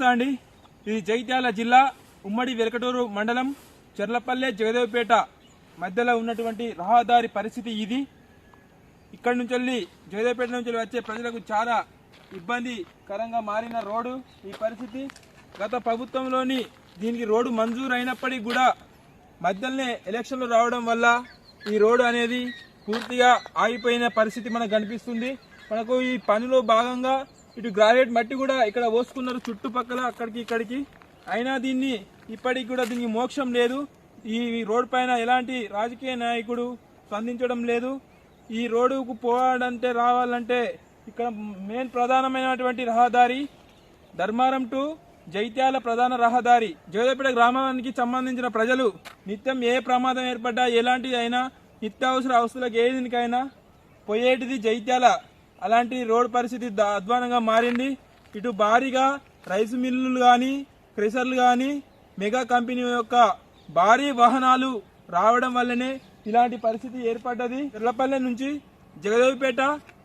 నమస్తే అండి. ఇది జగిత్యాల జిల్లా ఉమ్మడి వెలకటూరు మండలం చెర్లపల్లె జగదేవపేట మధ్యలో ఉన్నటువంటి రహదారి పరిస్థితి ఇది. ఇక్కడ నుంచి వెళ్ళి జగదేవపేట నుంచి వచ్చే ప్రజలకు చాలా ఇబ్బందికరంగా మారిన రోడ్డు ఈ పరిస్థితి. గత ప్రభుత్వంలోని దీనికి రోడ్డు మంజూరు అయినప్పటికీ కూడా మధ్యలోనే ఎలక్షన్లు రావడం వల్ల ఈ రోడ్డు అనేది పూర్తిగా ఆగిపోయిన పరిస్థితి మనకు కనిపిస్తుంది. మనకు ఈ పనిలో భాగంగా ఇటు గ్రానైట్ మట్టి కూడా ఇక్కడ పోసుకున్నారు చుట్టుపక్కల అక్కడికి ఇక్కడికి. అయినా దీన్ని ఇప్పటికి కూడా దీనికి మోక్షం లేదు. ఈ రోడ్ పైన ఎలాంటి రాజకీయ నాయకుడు స్పందించడం లేదు. ఈ రోడ్డుకు పోవాలంటే రావాలంటే ఇక్కడ మెయిన్ ప్రధానమైనటువంటి రహదారి ధర్మారం టు జైత్యాల ప్రధాన రహదారి. జోదపేట గ్రామానికి సంబంధించిన ప్రజలు నిత్యం ఏ ప్రమాదం ఏర్పడ్డా ఎలాంటిది అయినా నిత్యావసర అవసరాలకు ఏదికైనా పోయేటిది జైత్యాల అలాంటి రోడ్ పరిస్థితి అధ్వానంగా మారింది. ఇటు భారీగా రైస్ మిల్లులు కానీ క్రెషర్లు కానీ మెగా కంపెనీ యొక్క భారీ వాహనాలు రావడం వల్లనే ఇలాంటి పరిస్థితి ఏర్పడ్డది. ఎర్లపల్లె నుంచి జగదేవిపేట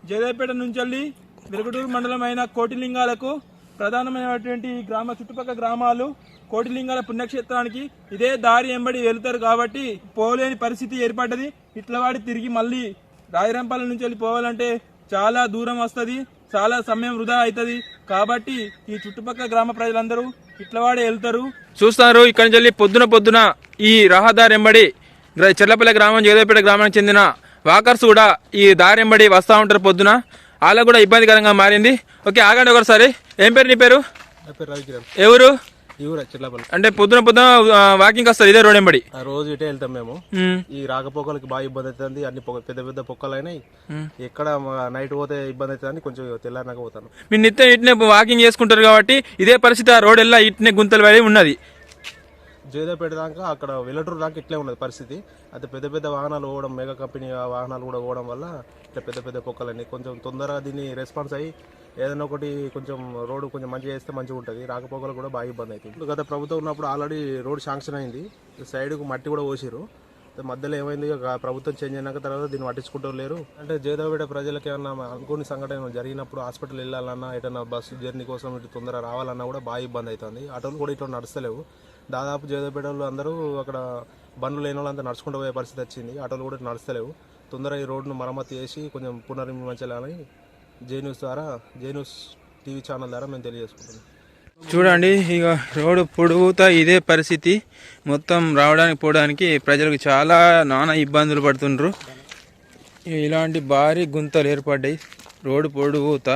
జగదేవిపేట నుంచి వెళ్ళి వెలుగుటూరు మండలం అయిన కోటిలింగాలకు ప్రధానమైనటువంటి ఈ గ్రామ చుట్టుపక్కల గ్రామాలు కోటిలింగాల పుణ్యక్షేత్రానికి ఇదే దారి ఎంబడి వెళ్తారు కాబట్టి పోలేని పరిస్థితి ఏర్పడ్డది. ఇట్లవాడి తిరిగి మళ్ళీ రాజరంపల్లి నుంచి వెళ్ళి పోవాలంటే చాలా దూరం వస్తది చాలా సమయం వృధా అవుతుంది కాబట్టి ఈ చుట్టుపక్కల గ్రామ ప్రజలందరూ ఇట్లవాడే వెళ్తారు. చూస్తారు ఇక్కడి నుంచి వెళ్ళి పొద్దున పొద్దున ఈ రహదారి ఎంబడి చెర్లపల్లి గ్రామం జగదేపేట గ్రామానికి చెందిన వాకర్స్ కూడా ఈ దారి ఎంబడి వస్తూ ఉంటారు పొద్దున. వాళ్ళకు కూడా ఇబ్బందికరంగా మారింది. ఓకే ఆగండి ఒకసారి. ఏం పేరు నీ పేరు? ఎవరు? ఈ ఊరు చిల్లపల్లి అంటే పొద్దున పొద్దున వాకింగ్ వస్తారు ఇదే రోడ్ ఎంబడి ఆ రోజు ఇటే వెళ్తాం మేము. ఈ రాకపోకలకి బాగా ఇబ్బంది అవుతుంది అన్ని పొగ- పెద్ద పెద్ద పొక్కలు అయినాయి. ఎక్కడ నైట్ పోతే ఇబ్బంది అవుతుంది కొంచెం తెల్లారినాక పోతాను. మీరు నిత్యం ఇట్నే వాకింగ్ చేసుకుంటారు కాబట్టి ఇదే పరిస్థితి ఆ రోడ్ ఎల్లా ఇట్నే గుంతలు పడి ఉన్నది. జేదేపేట దాకా అక్కడ వెల్లటూరు దాకా ఇట్లే ఉన్నది పరిస్థితి. అయితే పెద్ద పెద్ద వాహనాలు పోవడం మెగా కంపెనీ వాహనాలు కూడా పోవడం వల్ల ఇట్లా పెద్ద పెద్ద కుక్కలన్నీ కొంచెం తొందరగా దీన్ని రెస్పాన్స్ అయ్యి ఏదైనా ఒకటి కొంచెం రోడ్డు కొంచెం మంచిగా చేస్తే మంచిగా ఉంటుంది. రాకపోకలు కూడా బాగా ఇబ్బంది అవుతుంది. ఇప్పుడు గత ప్రభుత్వం ఉన్నప్పుడు ఆల్రెడీ రోడ్ శాంక్షన్ అయింది. సైడ్కు మట్టి కూడా పోసిరు మధ్యలో ఏమైంది? ప్రభుత్వం చేంజ్ అయినాక తర్వాత దీన్ని పట్టించుకుంటూ లేరు. అంటే జేదాపేట ప్రజలకు ఏమన్నా అనుకోని సంఘటన జరిగినప్పుడు హాస్పిటల్ వెళ్ళాలన్నా ఎటన్నా బస్సు జర్నీ కోసం ఇటు తొందర రావాలన్నా కూడా బాగా ఇబ్బంది అవుతుంది. ఆటోలు కూడా ఇట్లా నడుస్తలేవు. దాదాపు జేదాపేట వాళ్ళు అందరూ అక్కడ బండ్లు లేని వాళ్ళంతా నడుచుకుంటూ పోయే పరిస్థితి వచ్చింది. ఆటోలు కూడా నడుస్తలేవు. తొందరగా ఈ రోడ్డును మరమ్మతు చేసి కొంచెం పునర్నిర్మించాలని జే న్యూస్ ద్వారా జే న్యూస్ టీవీ ఛానల్ ద్వారా మేము తెలియజేసుకుంటున్నాం. చూడండి ఇక రోడ్డు పొడుగుతా ఇదే పరిస్థితి. మొత్తం రావడానికి పోవడానికి ప్రజలకు చాలా నానా ఇబ్బందులు పడుతుండ్రు. ఇలాంటి భారీ గుంతలు ఏర్పడ్డాయి. రోడ్డు పొడుగుతా.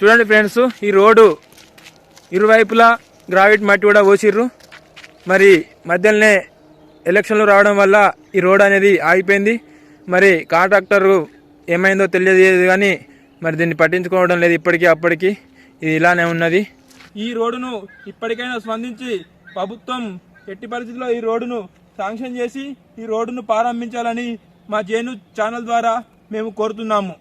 చూడండి ఫ్రెండ్స్ ఈ రోడ్డు ఇరువైపులా గ్రావిట్ మట్టి కూడా పోసిర్రు. మరి మధ్యలోనే ఎలక్షన్లు రావడం వల్ల ఈ రోడ్ అనేది ఆగిపోయింది. మరి కాంట్రాక్టర్ ఏమైందో తెలియదు కానీ మరి దీన్ని పట్టించుకోవడం లేదు ఇప్పటికీ అప్పటికి. ఇది ఇలానే ఉన్నది. ఈ రోడ్డును ఇప్పటికైనా స్పందించి ప్రభుత్వం ఎట్టి పరిస్థితుల్లో ఈ రోడ్డును శాంక్షన్ చేసి ఈ రోడ్డును ప్రారంభించాలని మా జేను ఛానల్ ద్వారా మేము కోరుతున్నాము.